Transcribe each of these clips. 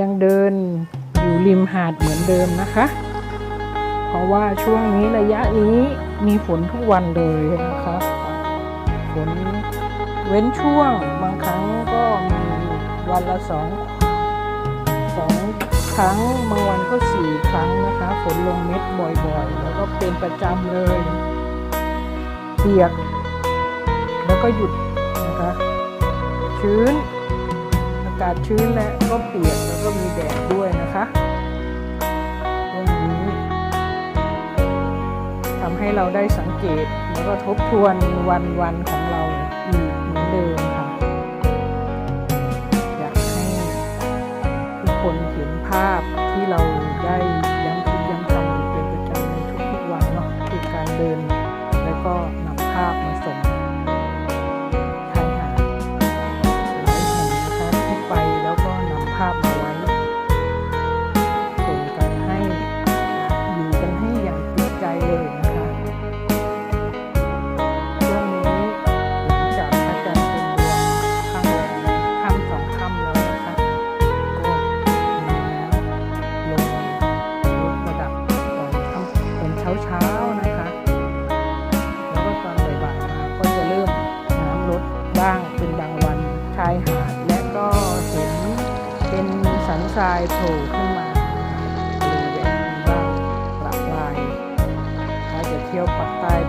ยังเดินอยู่ริมหาดเหมือนเดิมนะคะ เพราะว่าช่วงนี้ระยะนี้มีฝนทุกวันเลยนะคะฝนเว้นช่วงบางครั้งก็มีวันละสองสองครั้งบางวันก็สี่ครั้งนะคะ ฝนลงเม็ดบ่อยๆ แล้วก็เป็นประจำเลยเปียก แล้วก็หยุดนะคะชื้นากาศชื้นและก็เปียกแล้วก็มีแดดด้วยนะคะตรงนี้ทำให้เราได้สังเกตแล้วก็ทบทวนวันวันของ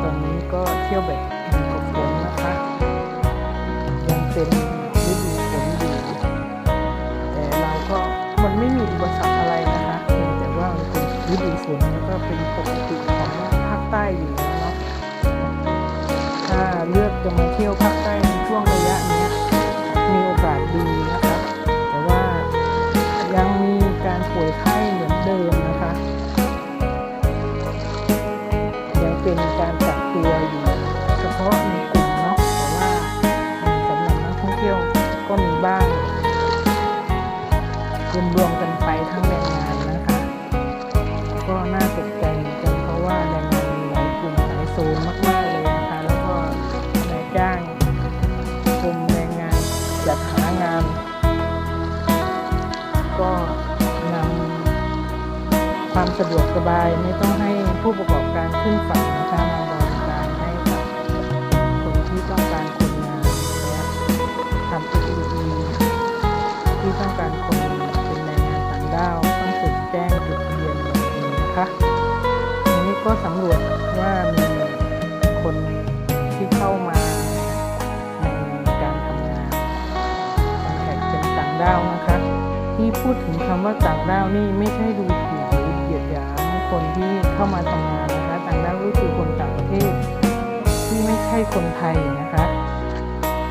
ตอนนี้ก็เที่ยวแบบมีกับฝนนะคะยังเป็นฤดูฝนอยู่แต่เราก็มันไม่มีอุปสรรคอะไรนะคะเพียงแต่ว่ามันเป็นฤดูฝนแล้วก็เป็นปกติของภาคใต้อยู่แล้วเนาะถ้าเลือกจะมาเที่ยวภาคใต้ในช่วงระยะนี้มีโอกาสดีนะคะแต่ว่ายังมีการป่วยไข้เหมือนเดิม สะดวกสบายไม่ต้องให้ผู้ประกอบการขึ้นฝั่งนะคะมาบริการให้กับคนที่ต้องการคนงานและทำ SME ที่ต้องการคนเป็นแรงงานต่างด้าวต้องจดแจ้งจดทะเบียนแบบนี้นะคะอันนี้ก็สำรวจว่ามีคนที่เข้ามาในการทำงานคอนแทคเป็นต่างด้าวนะคะที่พูดถึงคำว่าต่างด้าวนี่ไม่ใช่ดู คนที่เข้ามาทำงานนะคะต่างด้าวก็คือคนต่างประเทศ ที่ไม่ใช่คนไทยนะคะ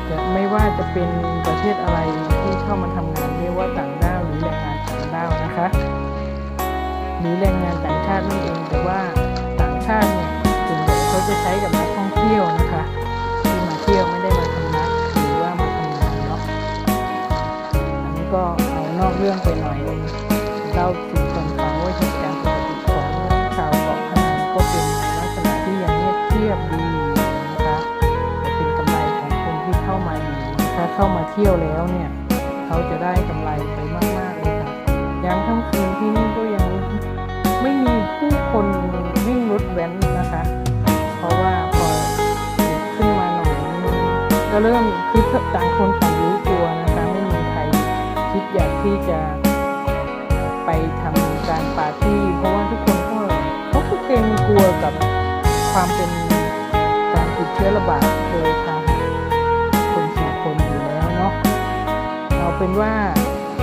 จะไม่ว่าจะเป็นประเทศอะไรที่เข้ามาทำงานเรียกว่าต่างด้าวหรือแรงงานต่างด้าวนะคะหรือแรงงานต่างชาตินั่นเองแต่ว่าต่างชาติเนี่ยส่วนใหญ่เขาจะใช้กับนักท่องเที่ยวนะคะที่มาเที่ยวไม่ได้มาทำงานหรือว่ามาทำงานเนาะอันนี้ก็เอานอกเรื่องไปหน่อยนึงเล่า เข้ามาเที่ยวแล้วเนี่ยเขาจะได้กำไรไปมากๆเลยค่ะยามค่ำคืนที่นี่ก็ยังไม่มีผู้คนวิ่งรถแว้นนะคะ เพราะว่าพอขึ้นมาหน่อยก็เริ่มคือต่างคนต่างรู้ตัวนะคะไม่มีใครคิดอยากที่จะไปทำการปาร์ตี้เพราะว่าทุกคนก็เขาก็เกรงกลัวกับความเป็นการติดเชื้อระบาด เป็นว่า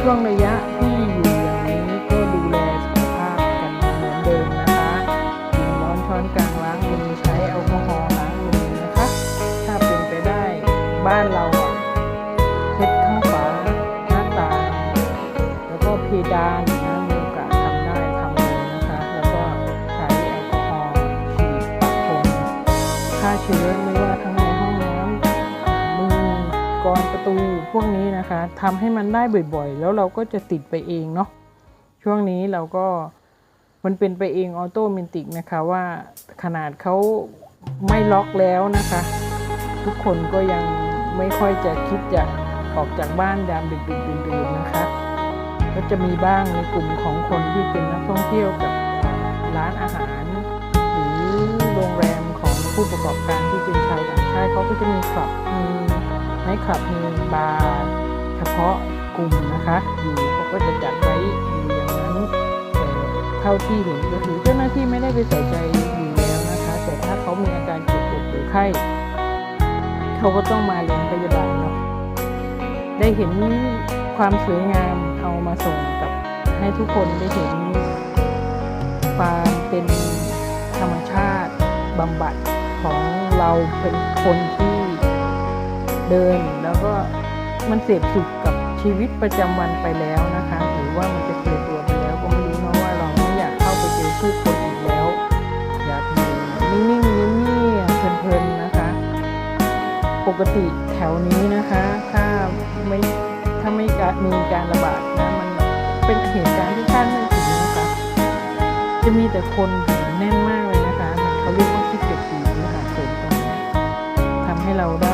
ช่วงระยะที่อยู่อย่างนี้ก็ดูแลสุขภาพกันเหมือนเดิมนะคะกินร้อนช้อนกลางล้างมือใช้แอลกอฮอล์ล้างมือนะคะ ถ้าเป็นไปได้บ้านเราอะเช็ดข้างฝาหน้าต่างแล้วก็เพดานนะมีโอกาสทำได้ทำเลยนะคะ แล้วก็ใช้แอลกอฮอล์ฉีดปะพรมฆ่าเชื้อไม่ว่าทั้ง ตูพวกนี้นะคะทำให้มันได้บ่อยๆ แล้วเราก็จะติดไปเองเนาะช่วงนี้เราก็มันเป็นไปเองออโตเมติกนะคะว่าขนาดเขาไม่ล็อกแล้วนะคะ ทุกคนก็ยังไม่ค่อยจะคิดจะออกจากบ้านยามดึกๆดื่นๆนะคะ ก็จะมีบ้างในกลุ่มของคนที่เป็นนักท่องเที่ยวกับร้านอาหาร หรือโรงแรมของผู้ประกอบการที่เป็นชาวต่างชาติเขาก็จะมีคลับมี ไนท์คลับมีบาร์เฉพาะกลุ่มนะคะ อยู่เขาก็จะจัดไว้อยู่อย่างนั้นแต่เท่าที่เห็นก็คือเจ้าหน้าที่ไม่ได้ไปใส่ใจอยู่แล้วนะคะ แต่ถ้าเขามีอาการเจ็บปวดหรือไข้เขาก็ต้องมาโรงพยาบาลเนาะได้เห็นความสวยงามเอามาส่งกับให้ทุกคนได้เห็นความเป็นธรรมชาติบำบัดของเราเป็นคน ดิน แล้วก็มันเสพสุขกับชีวิตประจำวันไปแล้วนะคะ หรือว่ามันจะเคยตัวไปแล้วก็ไม่รู้เนาะว่าเราไม่อยากเข้าไปเจอผู้คนอีกแล้ว อยากอยู่นิ่งๆเงียบๆเพลินๆนะคะ ปกติแถวนี้นะคะ ถ้าไม่ถ้าไม่มีการระบาดนะมันเป็นเหตุการณ์ที่คาดไม่ถึงนะคะ จะมีแต่คนอยู่แน่นมากเลยนะคะมันเขาเรียกว่าคิดเก็บสีนะคะส่วนตรงนี้ทำให้เราได้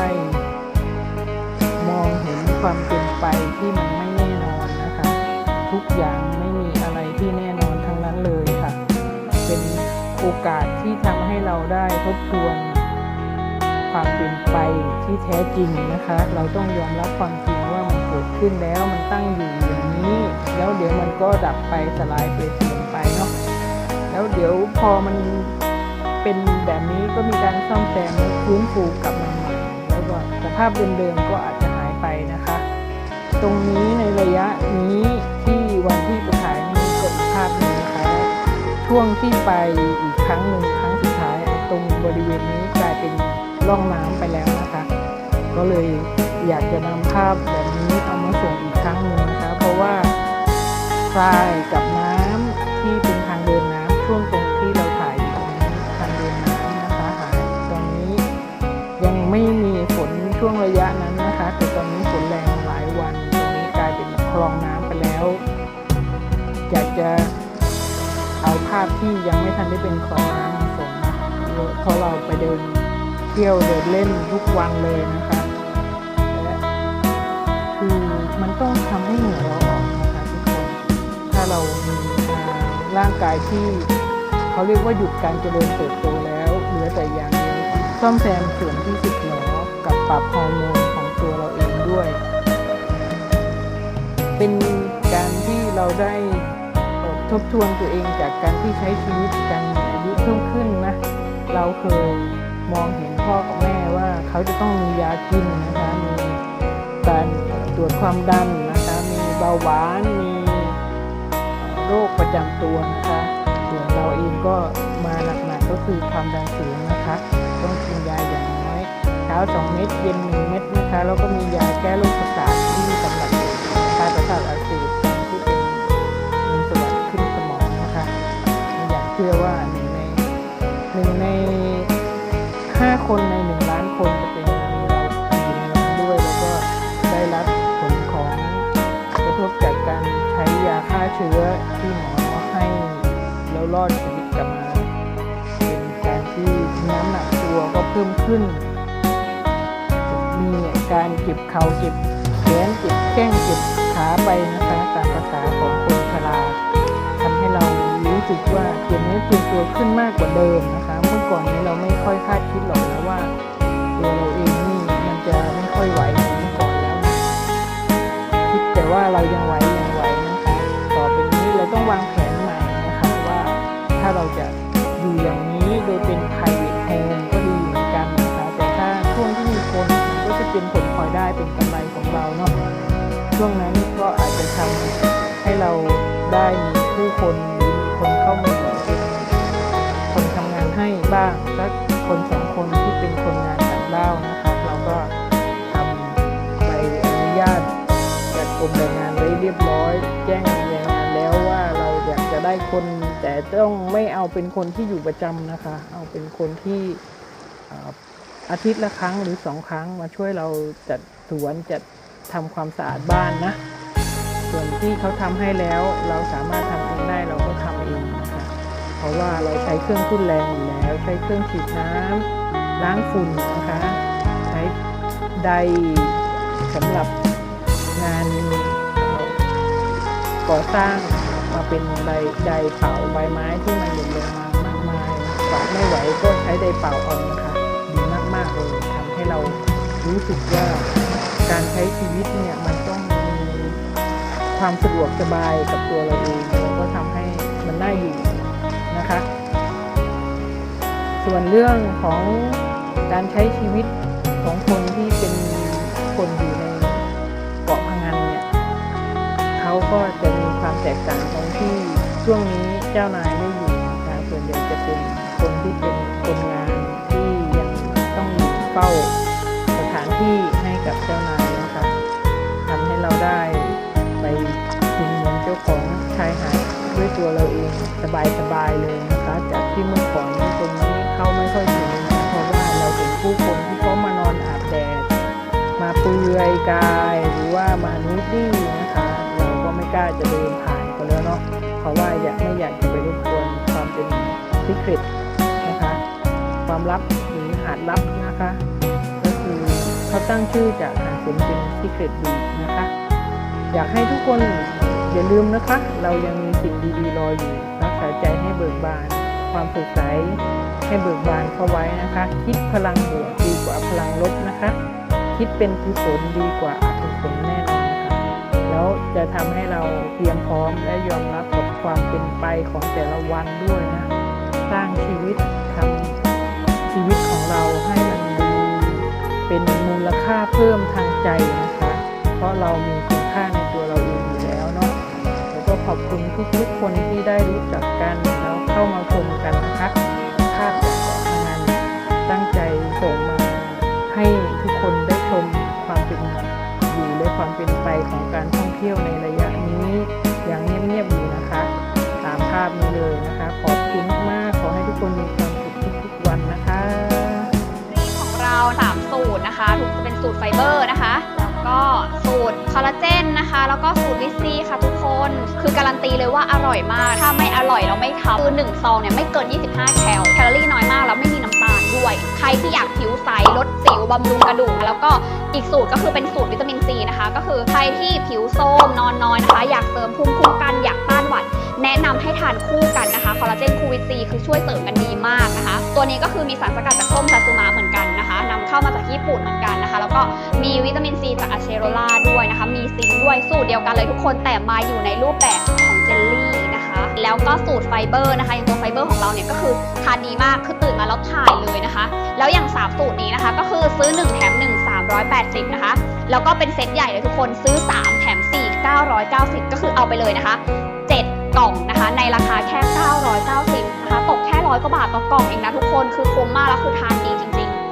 โอกาสที่ทำให้เราได้ทบทวนความเป็นไปที่แท้จริงนะคะ เราต้องยอมรับความจริงว่ามันเกิดขึ้นแล้วมันตั้งอยู่อย่างนี้ แล้วเดี๋ยวมันก็ดับไปสลายไปสูญไปเนาะแล้วเดี๋ยวพอมันเป็นแบบนี้ก็มีการซ่อมแซมฟื้นฟูกลับมาใหม่แล้วก็สภาพเดิมๆก็อาจจะหายไปนะคะ ตรงนี้ในระยะนี้ที่วันที่ไปถ่ายนี่ก็อีภาพนึงนะคะช่วงที่ไปอี รั้งหนึ่งครั้งสุดท้าย ตรงบริเวณนี้กลายเป็นร่องน้ำไปแล้วนะคะ ก็เลยอยากจะนำภาพแบบนี้เอามาส่งอีกครั้งหนึ่งนะคะ เพราะว่าทรายกับน้ำที่เป็นทางเดินน้ำช่วงตรงที่เราถ่ายอยู่ตรงนี้ทางเดินน้ำนะคะหายตอนนี้ยังไม่มีฝนช่วงระยะนั้นนะคะแต่ตอนนี้ฝนแรงหลายวันตรงนี้กลายเป็นคลองน้ำไปแล้ว อยากจะาพที่ยังไม่ทันได้เป็นคองน้ำมาส่งนะเพราะเราไปเดินเที่ยวเดินเล่นทุกวันเลยนะคะและคือมันต้องทำให้เหงื่อยเราออกนะคะทุกคนถ้าเรามีร่างกายที่เขาเรียกว่าหยุดการเจริญเติบโตแล้วเหลือแต่อย่างเดียวซ่อมแซมส่วนที่สึกหรอกับปรับฮอร์โมนของตัวเราเองด้วย เป็นการที่เราได้ ทบทวนตัวเองจากการที่ใช้ชีวิตกันอายุเพิ่มขึ้นนะ เราเคยมองเห็นพ่อกับแม่ว่าเขาจะต้องมียากินนะคะมีการตรวจความดันนะคะมีเบาหวานมีโรคประจำตัวนะคะส่วนเราเองก็มาหนักๆก็คือความดันสูงนะคะ ต้องกินยาอย่างน้อยเช้า2เม็ดเย็น1เม็ดนะคะแล้วก็มียาแก้โรคประสาท รอดชีวิตกลับมาเป็นการที่น้ำหนักตัวก็เพิ่มขึ้น มีการเจ็บเข่าเจ็บแขนเจ็บแข้งเจ็บขาไปนะคะตามภาษาของคนชราทำให้เรารู้สึกว่าเจ็บเนื้อเจ็บตัวขึ้นมากกว่าเดิมนะคะ เมื่อก่อนนี้เราไม่ค่อยคาดคิดหรอกนะว่าตัวเราเองนี่มันจะไม่ค่อยไหวเหมือนเมื่อก่อนแล้วนะคิดแต่ว่าเรายังไหว เราจะอยู่อย่างนี้โดยเป็น private home ก็ดีเหมือนกันนะคะแต่ถ้าช่วงที่มีคนก็จะเป็นผลพลอยได้เป็นกำไรของเราเนาะช่วงนั้นก็อาจจะทำให้เราได้มีผู้คนหรือมีคนเข้ามาเป็นคนทำงานให้บ้างสักคนสองคนที่เป็นคนงานต่างด้าวนะคะเราก็ทำใบอนุญาตจากกรมแรงงานไว้เรียบร้อย แจ้งแรงงานแล้วว่าเราอยากจะได้คน แต่ต้องไม่เอาเป็นคนที่อยู่ประจำนะคะ เอาเป็นคนที่อาอาทิตย์ละครั้งหรือสองครั้งมาช่วยเราจัดสวนจัดทำความสะอาดบ้านนะ ส่วนที่เขาทำให้แล้วเราสามารถทำเองได้เราก็ทำเองนะคะ เพราะว่าเราใช้เครื่องทุ่นแรงอยู่แล้วใช้เครื่องฉีดน้ำล้างฝุ่นนะคะ ใช้ไดสำหรับงานก่อสร้าง มาเป็นใดไดเป่าใบไม้ที่มันหล่นลงมามากมายเป่าไม่ไหวก็ใช้ไดเป่าเอานะคะดีมากๆเลยทำให้เรารู้สึกว่าการใช้ชีวิตเนี่ยมันต้องมีความสะดวกสบายกับตัวเราเองแล้วก็ทำให้มันน่าอยู่นะคะ ส่วนเรื่องของการใช้ชีวิตของคนที่เป็นคนอยู่ในเกาะพังงานเนี่ยเขาก็จะมีความแตกต่าง ช่วงนี้เจ้านายไม่อยู่นะคะส่วนใหญ่จะเป็นคนที่เป็นคนงานที่ยังต้องเฝ้าสถานที่ให้กับเจ้านายนะคะทำให้เราได้ไปกินเมือนเจ้าของชายหาดด้วยตัวเราเองสบายๆเลยนะคะ จากที่เมื่อก่อนตรงนี้เข้าไม่ค่อยถึงนะเพราะว่าเราเห็นผู้คนที่เขามานอนอาบแดดมาเปลือยกายหรือว่ามานูดดี้นะคะ เราก็ไม่กล้าจะเดินผ่านกันแล้วเนาะ เพราะว่าอยากไม่อยากจะไปรบกวนความเป็นซิเครตนะคะ ความลับหรือหาดลับนะคะ ก็คือเขาตั้งชื่อจากหาดสนเป็นซิเครตบีนะคะ อยากให้ทุกคนอย่าลืมนะคะ เรายังมีสิ่งดีๆรออยู่รักษาใจให้เบิกบาน ความสดใสให้เบิกบานเข้าไว้นะคะ คิดพลังบวกดีกว่าพลังลบนะคะ คิดเป็นกุศลดีกว่าอกุศลแน่นอนนะคะ แล้วจะทำให้เราเตรียมพร้อมและยอมรับ ความเป็นไปของแต่ละวันด้วยนะ สร้างชีวิตทำชีวิตของเราให้มันดูเป็นมูลค่าเพิ่มทางใจนะคะ เพราะเรามีคุณค่าในตัวเราเองอยู่แล้วเนาะแล้วก็ขอบคุณทุกๆคนที่ได้รู้จักกันแล้วเข้ามาชมกันนะคะภาพจากเกานตั้งใจส่งมาให้ทุกคนได้ชมความเป็นอยู่และความเป็นไปของการท่องเที่ยวในระยะนี้อย่างเงียบๆอยู่ ภาพนี้เลยนะคะ ขอบคุณมาก ขอให้ทุกคนมีความสุขทุกๆวันนะคะของเรา 3 สูตรนะคะทุกจะเป็นสูตรไฟเบอร์นะคะแล้วก็สูตรคอลลาเจนนะคะ แล้วก็สูตรวิตซีค่ะทุกคน คือการันตีเลยว่าอร่อยมาก ถ้าไม่อร่อยเราไม่ทำคือ1ซองเนี่ยไม่เกิน 25 แคล แคลอรี่น้อยมากแล้วไม่มีน้ำตาลด้วย ใครที่อยากผิวใสลดสิวบำรุงกระดูก แล้วก็อีกสูตรก็คือเป็นสูตรวิตามินซีนะคะ ก็คือใครที่ผิวโทรมนอนน้อยนะคะ อยากเสริมภูมิคุ้มกันอยากต้าน แนะนำให้ทานคู่กันนะคะคอลลาเจนคูวิตซีคือช่วยเสริมกันดีมากนะคะ ตัวนี้ก็คือมีสารสกัดจากส้มซาซึมะเหมือนกันนะคะนำเข้ามาจากญี่ปุ่นเหมือนกันนะคะ แล้วก็มีวิตามินซีจากอะเชโรล่าด้วยนะคะ มีซิงค์ด้วยสูตรเดียวกันเลยทุกคนแต่มาอยู่ในรูปแบบของเจลลี่นะคะแล้วก็สูตรไฟเบอร์นะคะอย่างตัวไฟเบอร์ของเราเนี่ยก็คือทานดีมากคือตื่นมาแล้วถ่ายเลยนะคะ แล้วอย่างสามสูตรนี้นะคะ ก็คือซื้อ 1 แถม 1 380 นะคะ แล้วก็เป็นเซตใหญ่เลยทุกคนซื้อ 3 แถม 4 990 ก็คือเอาไปเลยนะคะ กล่องนะคะ ในราคาแค่ 990นะคะตกแค่ร้อยกว่าบาทต่อกล่องเองนะทุกคนคือคุ้มมากแล้วคือทานดี